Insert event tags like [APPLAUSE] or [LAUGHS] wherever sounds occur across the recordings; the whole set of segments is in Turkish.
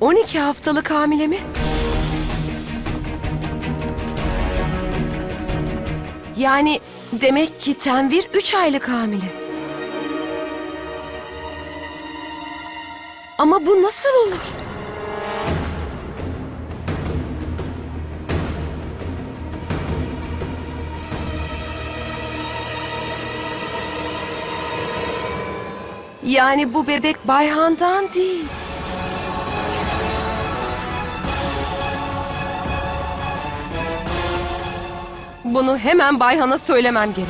12 haftalık hamile mi? Yani demek ki Tenvir 3 aylık hamile. Ama bu nasıl olur? Yani bu bebek Bayhan'dan değil. Bunu hemen Bayhan'a söylemem gerek.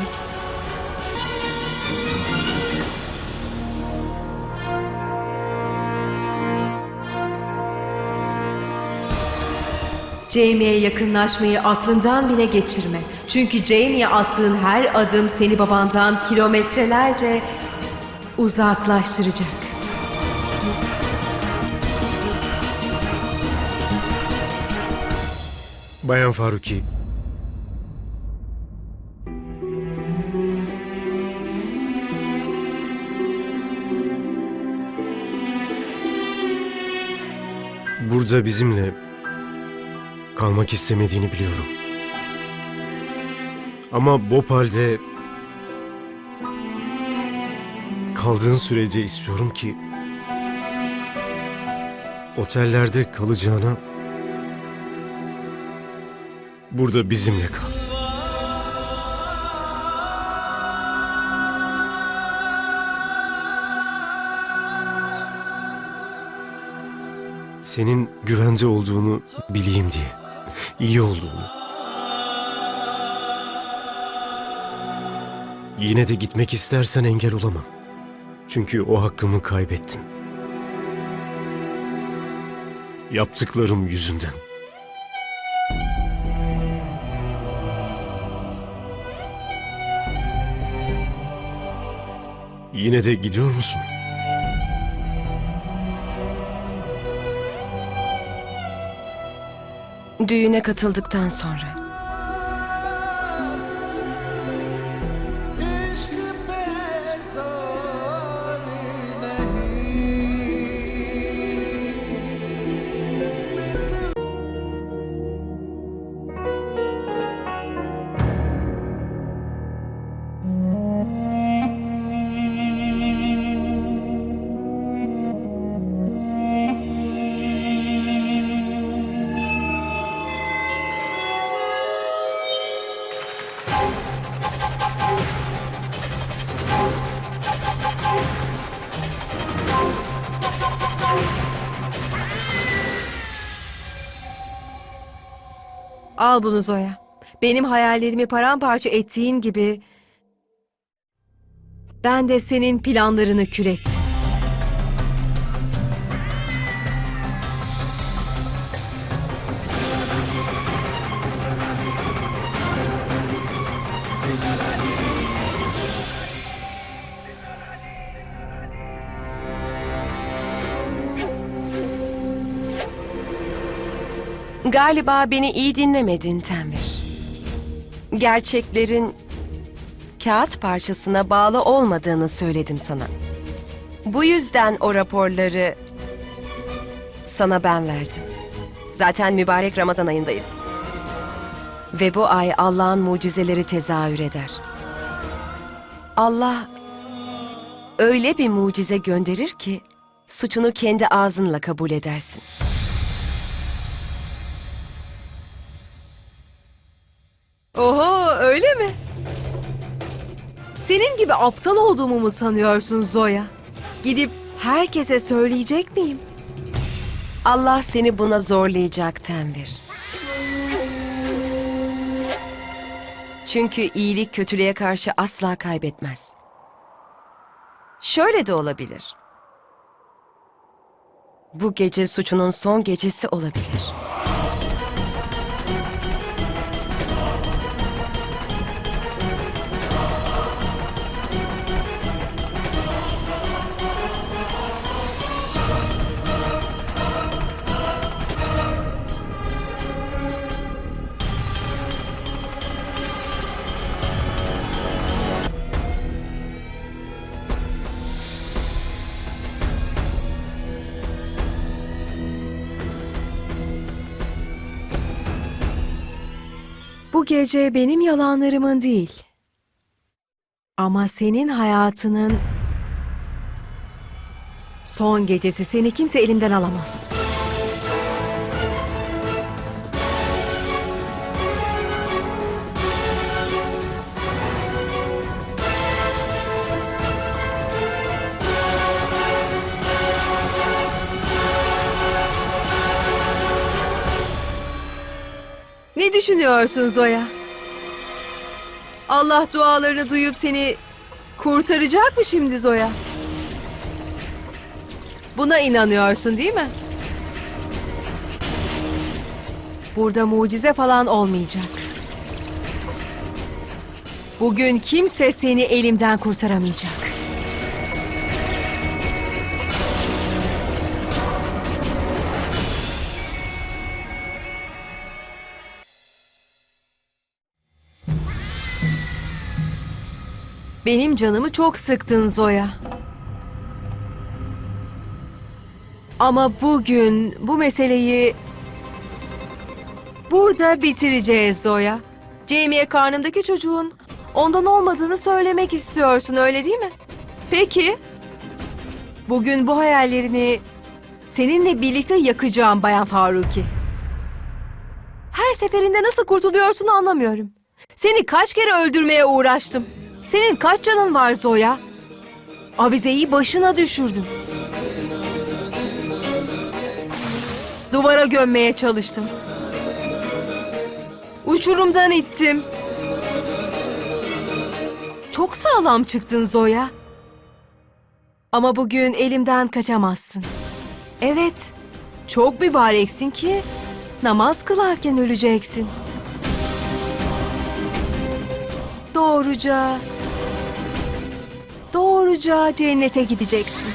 Jamie'ye yakınlaşmayı aklından bile geçirme. Çünkü Jamie'ye attığın her adım seni babandan kilometrelerce uzaklaştıracak. Bayan Faruki. Burada bizimle kalmak istemediğini biliyorum. Ama Bopal'de kaldığın sürece istiyorum ki otellerde kalacağına Burada bizimle kal. Senin güvence olduğunu bileyim diye. iyi olduğunu. Yine de gitmek istersen engel olamam. Çünkü o hakkımı kaybettim. Yaptıklarım yüzünden. Yine de gidiyor musun? Düğüne katıldıktan sonra. Al bunu Zoya. Benim hayallerimi paramparça ettiğin gibi ben de senin planlarını kül ettim. Galiba beni iyi dinlemedin Tenvir. Gerçeklerin kağıt parçasına bağlı olmadığını söyledim sana. Bu yüzden o raporları sana ben verdim. Zaten mübarek Ramazan ayındayız. Ve bu ay Allah'ın mucizeleri tezahür eder. Allah öyle bir mucize gönderir ki suçunu kendi ağzınla kabul edersin. Öyle mi? Senin gibi aptal olduğumu mu sanıyorsun Zoya? Gidip herkese söyleyecek miyim? Allah seni buna zorlayacak Tenvir. Çünkü iyilik kötülüğe karşı asla kaybetmez. Şöyle de olabilir. Bu gece suçunun son gecesi olabilir. Gece benim yalanlarımın değil. Ama senin hayatının son gecesi seni kimse elimden alamaz. Ne düşünüyorsun Zoya? Allah dualarını duyup seni kurtaracak mı şimdi Zoya? Buna inanıyorsun değil mi? Burada mucize falan olmayacak. Bugün kimse seni elimden kurtaramayacak. Benim canımı çok sıktın Zoya. Ama bugün bu meseleyi burada bitireceğiz Zoya. Jamie'ye karnındaki çocuğun ondan olmadığını söylemek istiyorsun öyle değil mi? Peki. Bugün bu hayallerini seninle birlikte yakacağım Bayan Faruki. Her seferinde nasıl kurtuluyorsun anlamıyorum. Seni kaç kere öldürmeye uğraştım. Senin kaç canın var Zoya? Avizeyi başına düşürdüm. Duvara gömmeye çalıştım. Uçurumdan ittim. Çok sağlam çıktın Zoya. Ama bugün elimden kaçamazsın. Evet, çok mübareksin ki namaz kılarken öleceksin. Doğruca doğruca cennete gideceksin. [LAUGHS]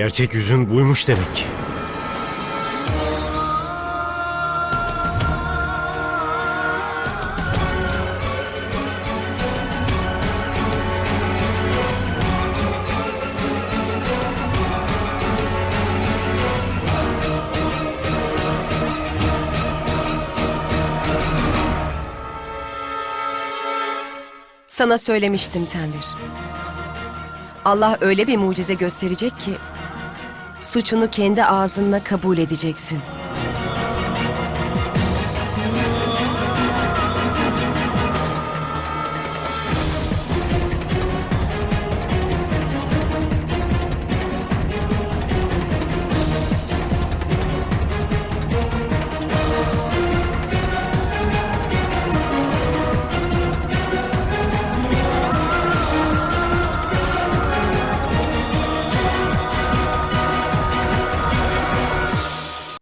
Gerçek yüzün buymuş demek ki. Sana söylemiştim Tenvir. Allah öyle bir mucize gösterecek ki suçunu kendi ağzınla kabul edeceksin.